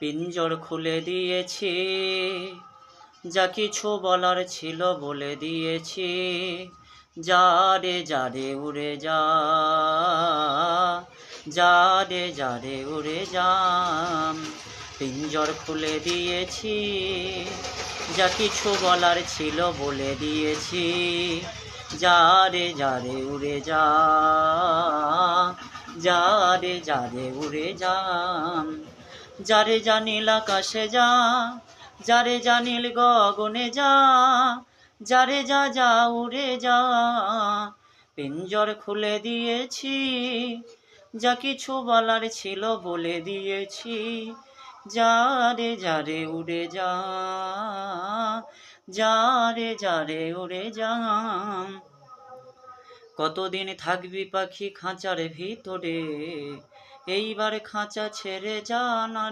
পিঞ্জর খুলে দিয়েছি, যা কিছু বলার ছিল বলে দিয়েছি। যা রে যা রে, উড়ে যা। যা রে যা রে, উড়ে যা। পিঞ্জর খুলে দিয়েছি, যা কিছু বলার ছিল বলে দিয়েছি। যা রে যা রে, উড়ে যা। যা রে যা রে, উড়ে যা। যারে জানিল আকাশে যা, যারে জানিল গগনে যা, যারে যা যা উড়ে যা। পিঞ্জর খুলে দিয়েছি, যা কিছু বলার ছিল বলে দিয়েছি, যারে যারে উড়ে যা, যারে যারে উড়ে যা। কতদিন থাকবি পাখি খাঁচার ভিতরে এইবার খাঁচা ছেড়ে যা না